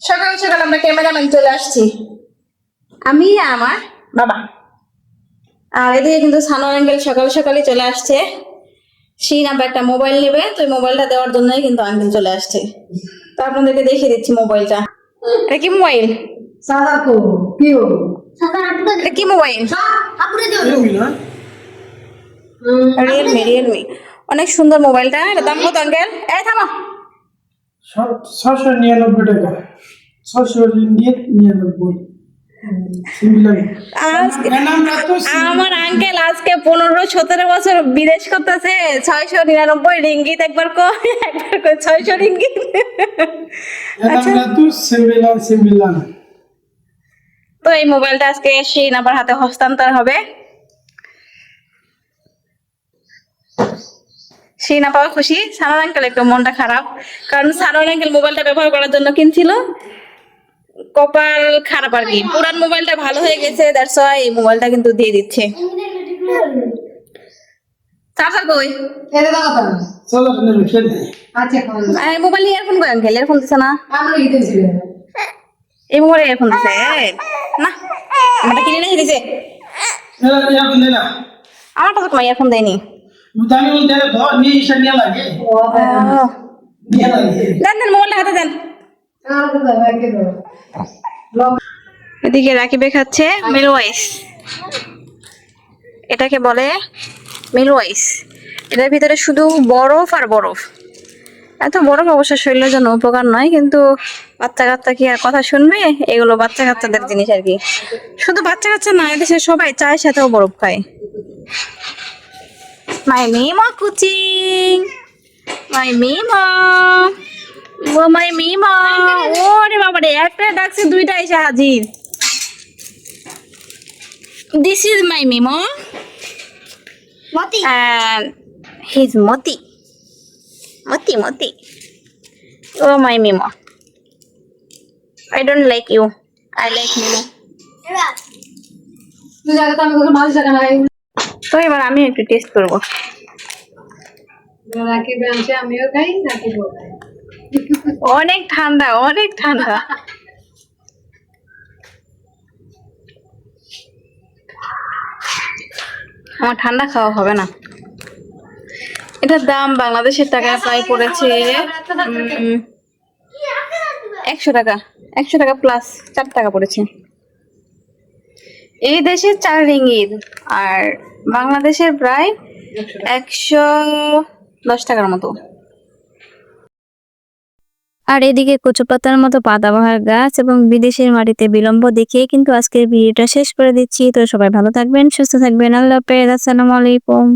সকাল সকাল আমরা ক্যামেরাম্যান চলে আসছি। আমি আমার? বাবা। আর এদিকে কিন্তু সানোয়ার আঙ্কেল সকাল সকালই চলে আসছে। সেই নাম্বার একটা মোবাইল নেবে তো মোবাইলটা দেওয়ার জন্যই কিন্তু আঙ্কেল চলে আসছে। তো আপনাদেরকে দেখিয়ে দিচ্ছি মোবাইলটা। এটা কি মোবাইল? এটা কি মোবাইল? রিয়েলমি রিয়েলমি অনেক সুন্দর মোবাইলটা। এটা দাম কত আঙ্কেল? এই থামো ছশো নিরানব্বই টাকা। রিঙ্গিত নিরানব্বই। আমার আঙ্কেল আজকে পনেরো সতেরো বছর বিদেশ করতেছে। ছয়শো নিরানব্বই রিঙ্গিত একবার কই ছয়শো রিঙ্গিত। তো সিম্বিলান তো এই মোবাইলটা আজকে সেই নাম্বার হাতে হস্তান্তর হবে। সেই না পাওয়া খুশি? সানার আঙ্কেল একটু মনটা খারাপ। কারণ সানার আঙ্কেল মোবাইলটা ব্যবহার করার জন্য কিনছিল। কপাল খারাপ আর কি। পুরান মোবাইলটা ভালো হয়ে গেছে দ্যাটস ওয়াই এই মোবাইলটা কিন্তু দিয়ে দিচ্ছে। চার্জার কই? এটা দেখা তো চলো আচ্ছা মোবাইল ইয়ারফোন কই আঙ্কেল ইয়ারফোন দিছে না? আমরা এই মোবাইল ইয়ারফোন দিছে না আমারটা কিনে নিয়ে দিছে? না আমারটা তো ইয়ারফোন দেয়নি। দামি বলতে ধর নিয়ে এসে নিয়ে লাগে। ও দেন দেন মোবাইলটা হাতে দেন। দাও দাও এদিকে রাকিবে খাচ্ছে মিলওয়াইস। এটাকে বলে মিলওয়াইস। এটার ভিতরে শুধু বরফ আর বরফ। এত বরফ অবশ্য শরীরের জন্য উপকার নয়, কিন্তু বাচ্চা কাচ্চা কি আর কথা শুনবে? এগুলো বাচ্চা কাচ্চাদের জিনিস আর কি। শুধু বাচ্চা কাচ্চা না এদেশে সবাই চায়ের সাথেও বরফ খায়। মাই MIMO কুচিং my মিমা O my MIMO একটা ডাকছে দুইটা এসে হাজির। This is my MIMO Moti. And he's Moti Moti Moti. Oh, my Mimo. I don't like you. I like Mimo. এবার। তুই জায়গা তো আমি কোনো মাছ জায়গা নাই। তো এবার আমি একটু টেস্ট করব। অনেক ঠান্ডা অনেক ঠান্ডা। আমার ঠান্ডা খাওয়া হবে না। এটার দাম বাংলাদেশের টাকা প্রায় পড়েছে একশো টাকা একশো টাকা প্লাস চার টাকা পড়েছে। এই দেশে চার রিঙ্গিত আর বাংলাদেশের প্রায় একশো দশ টাকার মতো। আর এদিকে কচু পাতার মতো পাতাবাহার গাছ এবং বিদেশের মাটিতে বিলম্ব দেখিয়ে কিন্তু আজকের ভিডিওটা শেষ করে দিচ্ছি। তো সবাই ভালো থাকবেন, সুস্থ থাকবেন। আল্লাহ হাফেজ। আসসালামু আলাইকুম।